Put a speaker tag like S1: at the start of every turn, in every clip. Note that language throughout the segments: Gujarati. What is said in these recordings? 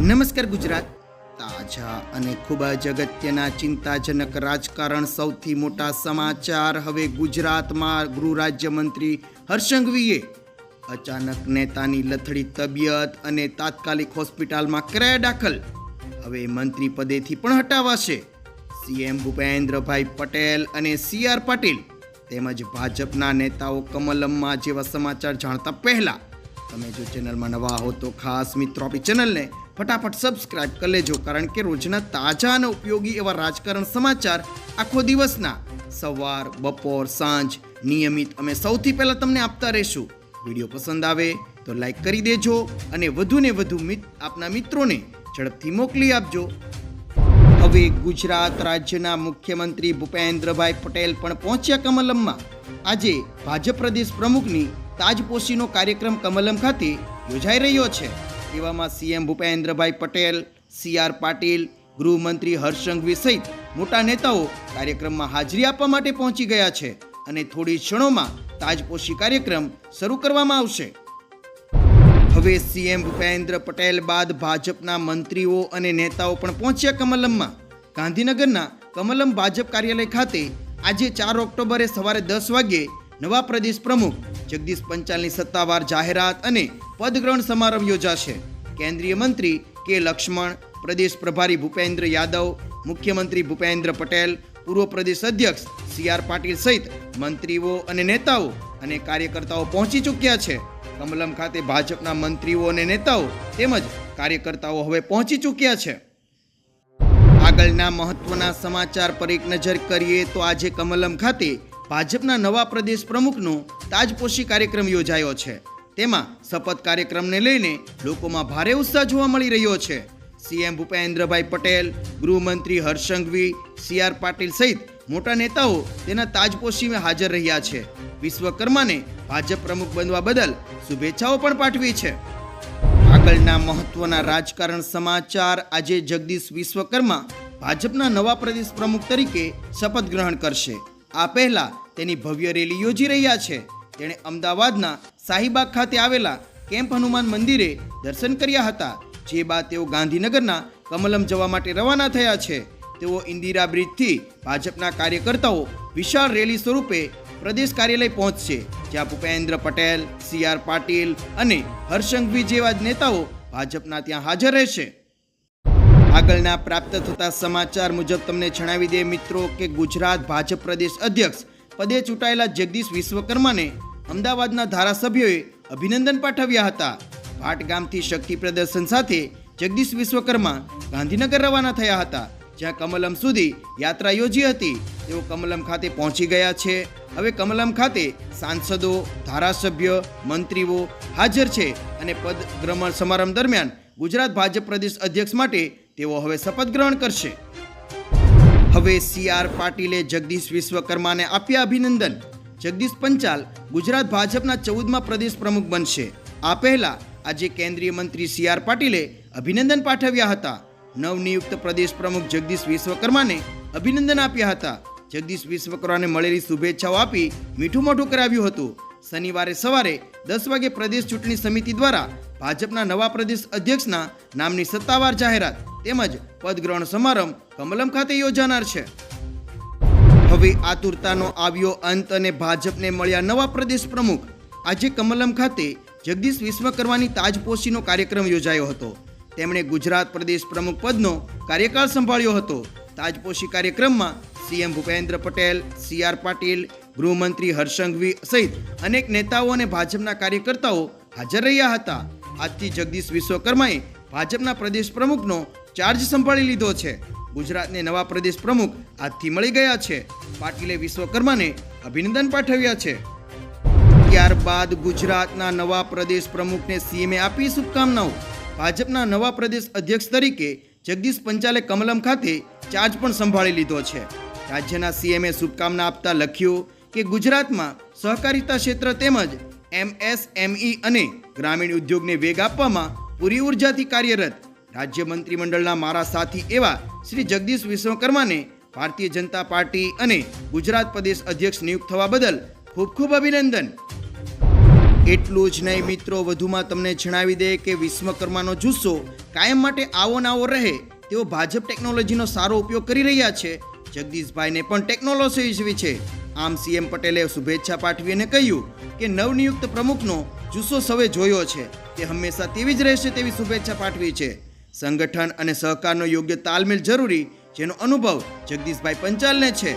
S1: નમસ્કાર ગુજરાત. તાજા અને ખૂબ જ અગત્યના ચિંતાજનક રાજકારણ સૌથી મોટા સમાચાર હવે ગુજરાતમાં ગૃહ રાજ્યમંત્રી હર્ષંઘવીએ અચાનક નેતાની લથડી તબિયત અને તાત્કાલિક હોસ્પિટલમાં કરાયા દાખલ. હવે મંત્રી પદેથી પણ હટાવાશે. સીએમ ભૂપેન્દ્રભાઈ પટેલ અને સી આર પાટીલ તેમજ ભાજપના નેતાઓ કમલમમાં જેવા સમાચાર જાણતા પહેલા તમે જો ચેનલમાં નવા હો તો ખાસ મિત્રો આપણી ચેનલને ફટાફટ સબસ્ક્રાઇબ કરી લેજો, કારણ કે રોજના તાજા અને ઉપયોગી એવા રાજકારણ સમાચાર આખો દિવસના સવાર, બપોર, સાંજ નિયમિત અમે સૌથી પહેલા તમને આપતા રહીશું. વીડિયો પસંદ આવે તો લાઈક કરી દેજો અને વધુને વધુ આપના મિત્રોને ઝડપથી મોકલી આપજો. હવે ગુજરાત રાજ્યના મુખ્યમંત્રી ભૂપેન્દ્રભાઈ પટેલ પણ પહોંચ્યા કમલમમાં. આજે ભાજપ પ્રદેશ પ્રમુખની તાજપોશીનો કાર્યક્રમ કમલમ ખાતે યોજાઈ રહ્યો છે. એવામાં CM Bhupendrabhai Patel, C R Patil, ગૃહમંત્રી હર્ષંઘવી સહિત મોટા નેતાઓ કાર્યક્રમમાં હાજરી આપવા માટે પહોંચી ગયા છે અને થોડી ક્ષણોમાં તાજપોશી કાર્યક્રમ શરૂ કરવામાં આવશે. હવે સીએમ ભૂપેન્દ્ર પટેલ બાદ ભાજપના મંત્રીઓ અને નેતાઓ પણ પહોંચ્યા કમલમમાં. ગાંધીનગરના કમલમ ભાજપ કાર્યાલય ખાતે આજે ચાર ઓક્ટોબરે સવારે દસ વાગ્યે નવા પ્રદેશ પ્રમુખ જગદીશ પંચાલની સત્તાવાર જાહેરાત અને પદગ્રહણ સમારંભ યોજાશે. કેન્દ્રીય મંત્રી કે લક્ષ્મણ, પ્રદેશ પ્રભારી ભૂપેન્દ્ર યાદવ, મુખ્યમંત્રી ભૂપેન્દ્ર પટેલ, પૂર્વ પ્રદેશ અધ્યક્ષ સી આર પાટીલ સહિત મંત્રીઓ અને નેતાઓ અને કાર્યકર્તાઓ પહોંચી ચૂક્યા છે. કમલમ ખાતે ભાજપના મંત્રીઓ અને નેતાઓ તેમજ કાર્યકર્તાઓ હવે પહોંચી ચૂક્યા છે. આગળના મહત્વના સમાચાર પર એક નજર કરીએ તો આજે કમલમ ખાતે ભાજપના નવા પ્રદેશ પ્રમુખનો તાજપોશી કાર્યક્રમ યોજાયો છે. તેમાં શપથ કાર્યક્રમને લઈને લોકોમાં ભારે ઉત્સાહ જોવા મળી રહ્યો છે. સીએમ ભૂપેન્દ્રભાઈ પટેલ, ગૃહમંત્રી હર્ષંઘવી, સી આર પાટીલ સહિત મોટા નેતાઓ તેના તાજપોશીમાં હાજર રહ્યા છે. વિશ્વકર્માને ભાજપ પ્રમુખ બનવા બદલ શુભેચ્છાઓ પણ પાઠવી છે. આગળના મહત્વના રાજકારણ સમાચાર આજે જગદીશ વિશ્વકર્મા ભાજપના નવા પ્રદેશ પ્રમુખ તરીકે શપથ ગ્રહણ કરશે. આ પહેલા તેની ભવ્ય રેલી યોજી રહ્યા છે. તેણે અમદાવાદના શાહીબાગ ખાતે આવેલા કેમ્પ હનુમાન મંદિરે દર્શન કર્યા હતા, જે બાદ તેઓ ગાંધીનગરના કમલમ જવા માટે રવાના થયા છે. તેઓ ઇન્દિરા બ્રિજથી ભાજપના કાર્યકર્તાઓ વિશાળ રેલી સ્વરૂપે પ્રદેશ કાર્યાલય પહોંચશે, જ્યાં ભૂપેન્દ્ર પટેલ, સી આર પાટીલ અને હર્ષંઘવી જેવા નેતાઓ ભાજપના ત્યાં હાજર રહેશે. આગળના પ્રાપ્ત થતા સમાચાર મુજબ તમને જણાવી દે મિત્રો કે ગુજરાત ભાજપ પ્રદેશ અધ્યક્ષ પદે ચૂંટાયેલા જગદીશ વિશ્વકર્માને અમદાવાદના ધારાસભ્યોએ અભિનંદન પાઠવ્યા હતા. ભાટ ગામથી શક્તિ પ્રદર્શન સાથે જગદીશ વિશ્વકર્મા ગાંધીનગર રવાના થયા હતા. જ્યાં કમલમ સુધી યાત્રા યોજી હતી. તેઓ કમલમ ખાતે પહોંચી ગયા છે. હવે કમલમ ખાતે સાંસદો, ધારાસભ્ય, મંત્રીઓ હાજર છે અને પદ ગ્રહણ સમારંભ દરમિયાન ગુજરાત ભાજપ પ્રદેશ અધ્યક્ષ માટે તેઓ હવે શપથ ગ્રહણ કરશે. હવે સી આર પાટીલે જગદીશ વિશ્વકર્માને આપ્યા અભિનંદન. જગદીશ પંચાલ ગુજરાત ભાજપના ચૌદમાં પ્રદેશ પ્રમુખ બનશે. આ પહેલા આજે કેન્દ્રીય મંત્રી સી આર પાટીલે અભિનંદન પાઠવ્યા હતા. નવનિયુક્ત પ્રદેશ પ્રમુખ જગદીશ વિશ્વકર્માને અભિનંદન આપ્યા હતા. જગદીશ વિશ્વકર્માને મળેલી શુભેચ્છાઓ આપી મીઠું મોઢું કરાવ્યું હતું. શનિવારે સવારે દસ વાગે પ્રદેશ ચૂંટણી સમિતિ દ્વારા ભાજપના નવા પ્રદેશ અધ્યક્ષના નામની સત્તાવાર જાહેરાત તેમજ પદગ્રહણ સમારંભ કમલમ ખાતે યોજાનાર છે. હવે આતુરતાનો આવ્યો અંત અને ભાજપને મળ્યા નવા પ્રદેશ પ્રમુખ. આજે કમલમ ખાતે જગદીશ વિશ્વકર્માની તાજપોશીનો કાર્યક્રમ યોજાયો હતો. તેમણે ગુજરાત પ્રદેશ પ્રમુખ પદનો કાર્યકાળ સંભાળ્યો હતો. તાજપોશી કાર્યક્રમમાં CM Bhupendra Patel, C R Patil ગૃહમંત્રી હર્ષંઘવી સહિત અનેક નેતાઓ અને ભાજપના કાર્યકર્તાઓ હાજર રહ્યા હતા. આજથી જગદીશ વિશ્વકર્માએ ભાજપના પ્રદેશ પ્રમુખનો ચાર્જ સંભાળી લીધો છે. ગુજરાતને નવા પ્રદેશ પ્રમુખ આજથી મળી ગયા છે. પાટીલે વિશ્વકર્માને અભિનંદન પાઠવ્યા છે. ત્યારબાદ ગુજરાતના નવા પ્રદેશ પ્રમુખને સીએમએ આપી શુભકામનાઓ. ભાજપના નવા પ્રદેશ અધ્યક્ષ તરીકે જગદીશ પંચાલે કમલમ ખાતે ચાર્જ પણ સંભાળી લીધો છે. રાજ્યના સીએમએ શુભકામના આપતા લખ્યું કે ગુજરાતમાં સહકારિતા ક્ષેત્ર તેમજ એમએસએમઈ અને ગ્રામીણ ઉદ્યોગને વેગ આપવામાં પૂરી ઉર્જાથી કાર્યરત રાજ્ય મંત્રીમંડળના મારા સાથી એવા શ્રી જગદીશ વિશ્વકર્માને ભારતીય જનતા પાર્ટી અને ગુજરાત પ્રદેશ અધ્યક્ષ નિયુક્ત થવા બદલ ખૂબ ખૂબ અભિનંદન. એટલું જ નહીં મિત્રો, વધુમાં તમને જણાવી દે કે વિશ્વકર્માનો જુસ્સો કાયમ માટે આવો નાવો રહે તેઓ ભાજપ ટેકનોલોજીનો સારો ઉપયોગ કરી રહ્યા છે. જગદીશભાઈને પણ ટેકનોલોજી છે. આમ સીએમ પટેલે શુભેચ્છા પાઠવી અને કહ્યું કે નવનિયુક્ત પ્રમુખનો જુસ્સો સૌએ જોયો છે તે હંમેશા તેવી જ રહેશે તેવી શુભેચ્છા પાઠવી છે. સંગઠન અને સહકારનો યોગ્ય તાલમેલ જરૂરી જેનો અનુભવ જગદીશભાઈ પંચાલને છે.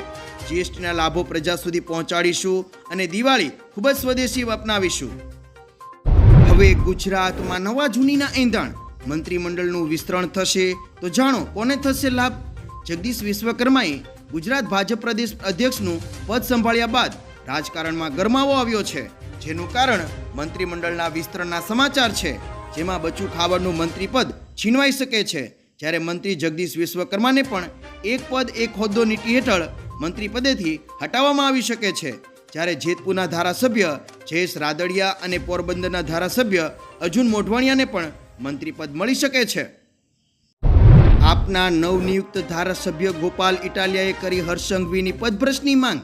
S1: જીએસટીના લાભો પ્રજા સુધી પહોંચાડીશું અને દિવાળી ખૂબ જ સ્વદેશી અપનાવીશું. હવે ગુજરાતમાં નવા જૂનીના એંધાણ. મંત્રીમંડળનું વિસ્તરણ થશે તો જાણો કોને થશે લાભ? જગદીશ વિશ્વકર્માએ ગુજરાત ભાજપ પ્રદેશ અધ્યક્ષનું પદ સંભાળ્યા બાદ રાજકારણમાં ગરમાવો આવ્યો છે. જેનું કારણ મંત્રીમંડળના વિસ્તરણના સમાચાર છે. જેમાં બચુ ખાવડનું મંત્રી પદ છીનવાઈ શકે છે. જ્યારે મંત્રી જગદીશ વિશ્વકર્માને પણ એક પદ એક હોદ્દો નીતિ હેઠળ મંત્રી પદેથી હટાવવામાં આવી શકે છે. જ્યારે જેતપુરના ધારાસભ્ય જયેશ રાદડિયા અને પોરબંદરના ધારાસભ્ય અર્જુન મોઢવાણિયાને પણ મંત્રીપદ મળી શકે છે. આપના નવનિયુક્ત ધારાસભ્ય ગોપાલ ઇટાલિયાએ કરી હર્ષંઘવીની પદભ્રષ્ટની માંગ.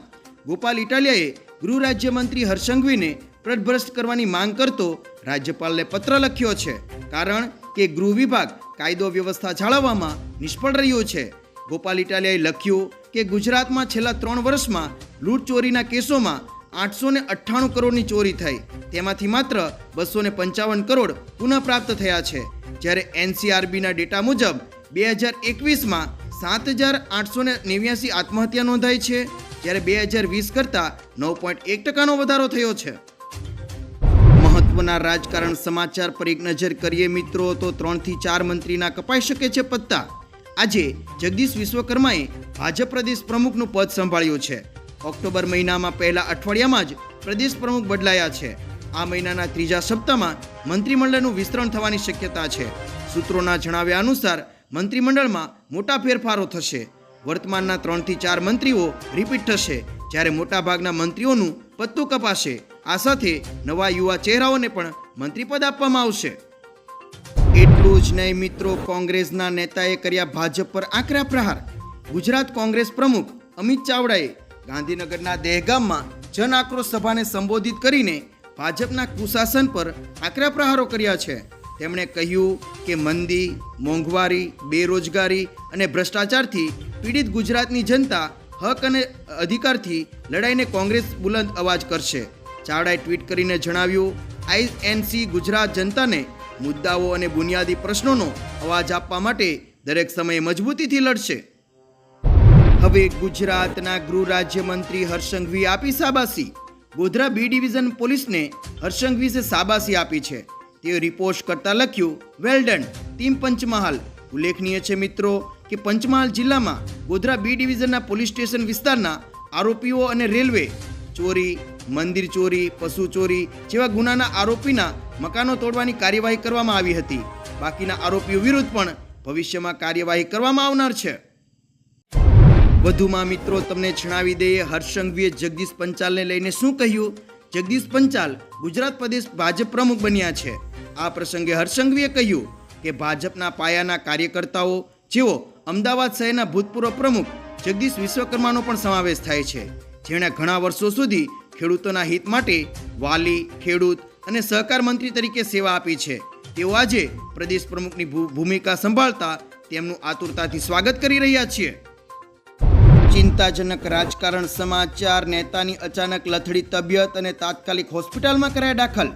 S1: ગોપાલ ઇટાલિયાએ ગૃહ રાજ્યમંત્રી હર્ષંઘવીને પદભ્રષ્ટ કરવાની માંગ કરતો રાજ્યપાલને પત્ર લખ્યો છે. કારણ કે ગૃહ વિભાગ કાયદો વ્યવસ્થા જાળવવામાં નિષ્ફળ રહ્યો છે. ગોપાલ ઇટાલિયાએ લખ્યું કે ગુજરાતમાં છેલ્લા ત્રણ વર્ષમાં લૂંટ ચોરીના કેસોમાં આઠસો ને અઠ્ઠાણું કરોડની ચોરી થઈ. તેમાંથી માત્ર બસો પંચાવન કરોડ પુનઃપ્રાપ્ત થયા છે. જ્યારે એનસીઆરબીના ડેટા મુજબ બે હજાર એકવીસમાં સાત હજાર આઠસો ને નેવ્યાસી આત્મહત્યા નોંધાઈ છે, જ્યારે બે હજાર વીસ કરતાં નવ પોઈન્ટ એક ટકાનો વધારો થયો છે. મહત્વના રાજકારણ સમાચાર પર એક નજર કરીએ મિત્રો, તો ત્રણથી ચાર મંત્રીના કપાઈ શકે છે પત્તા. આજે જગદીશ વિશ્વકર્માએ ભાજપ પ્રદેશ પ્રમુખનું પદ સંભાળ્યું છે. ઓક્ટોબર મહિનામાં પહેલા અઠવાડિયામાં જ પ્રદેશ પ્રમુખ બદલાયા છે. આ મહિનાના ત્રીજા સપ્તાહમાં મંત્રીમંડળનું વિસ્તરણ થવાની શક્યતા છે. સૂત્રોના જણાવ્યા અનુસાર મંત્રીમંડળમાં મોટા ફેરફારો થશે. વર્તમાનના ત્રણથી ચાર મંત્રીઓ રિપીટ થશે, જ્યારે મોટાભાગના મંત્રીઓનું પત્તું કપાશે. આ સાથે નવા યુવા ચહેરાઓને પણ મંત્રીપદ આપવામાં આવશે. એટલું જ નહીં મિત્રો, કોંગ્રેસના નેતાએ કર્યા ભાજપ પર આકરા પ્રહાર. ગુજરાત કોંગ્રેસ પ્રમુખ અમિત ચાવડાએ ગાંધીનગરના દહેગામમાં જન આક્રોશ સભાને સંબોધિત કરીને ભાજપના કુશાસન પર આકરા પ્રહારો કર્યા છે. તેમણે કહ્યું કે મંદી, મોંઘવારી, બેરોજગારી અને ભ્રષ્ટાચારથી પીડિત ગુજરાતની જનતા હક અને અધિકારથી લડાઈને કોંગ્રેસ બુલંદ અવાજ કરશે. ચાવડાએ ટ્વીટ કરીને જણાવ્યું આઈએનસી ગુજરાત જનતાને મુદ્દાઓ અને બુનિયાદી પ્રશ્નોનો અવાજ આપવા માટે દરેક સમયે મજબૂતીથી લડશે. હવે ગુજરાતના ગૃહ રાજ્યમંત્રી હર્ષંઘવી આપી સાબાસી ગોધરા બી ડિવિઝન પોલીસને હર્ષંઘવીસે સાબાસી આપી છે. તે રિપોર્ટ કરતા લખ્યું વેલ ડન ટીમ પંચમહાલ. ઉલ્લેખનીય છે મિત્રો કે પંચમહાલ જિલ્લામાં ગોધરા બી ડિવિઝનના પોલીસ સ્ટેશન વિસ્તારના આરોપીઓ અને રેલવે ચોરી, મંદિર ચોરી, પશુ ચોરી જેવા ગુનાના આરોપીના મકાનો તોડવાની કાર્યવાહી કરવામાં આવી હતી. બાકીના આરોપીઓ વિરુદ્ધ પણ ભવિષ્યમાં કાર્યવાહી કરવામાં આવનાર છે. વધુમાં મિત્રો તમને જણાવી દઈએ હર્ષંઘવીએ જગદીશ પંચાલને લઈને શું કહ્યું? જગદીશ પંચાલ ગુજરાત પ્રદેશ ભાજપ પ્રમુખ બન્યા છે. આ પ્રસંગે હર્ષંઘવીએ કહ્યું કે ભાજપના પાયાના કાર્યકર્તાઓ, જેઓ અમદાવાદ શહેરના ભૂતપૂર્વ પ્રમુખ જગદીશ વિશ્વકર્માનો પણ સમાવેશ થાય છે, જેણે ઘણા વર્ષો સુધી ખેડૂતોના હિત માટે વાલી, ખેડૂત અને સહકાર મંત્રી તરીકે સેવા આપી છે. તેઓ આજે પ્રદેશ પ્રમુખની ભૂમિકા સંભાળતા તેમનું આતુરતાથી સ્વાગત કરી રહ્યા છીએ. ચિંતાજનક રાજકારણ, સમાચાર, નેતાની અચાનક લથડી તબિયત અને તાત્કાલિક હોસ્પિટલમાં કરાયા દાખલ.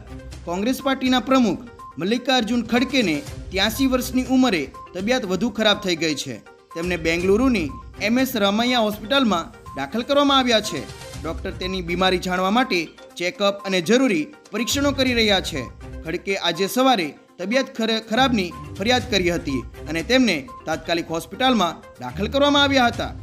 S1: કોંગ્રેસ પાર્ટીના પ્રમુખ મલ્લિકાર્જુન ખડકેને ત્યાસી વર્ષની ઉંમરે તબિયત વધુ ખરાબ થઈ ગઈ છે. તેમને બેંગલુરુની એમએસ રમૈયા હોસ્પિટલમાં દાખલ કરવામાં આવ્યા છે. ડૉક્ટર તેની બીમારી જાણવા માટે ચેકઅપ અને જરૂરી પરીક્ષણો કરી રહ્યા છે. ખડકે આજે સવારે તબિયત ખરે- ખરાબની ફરિયાદ કરી હતી અને તેમને તાત્કાલિક હોસ્પિટલમાં દાખલ કરવામાં આવ્યા હતા.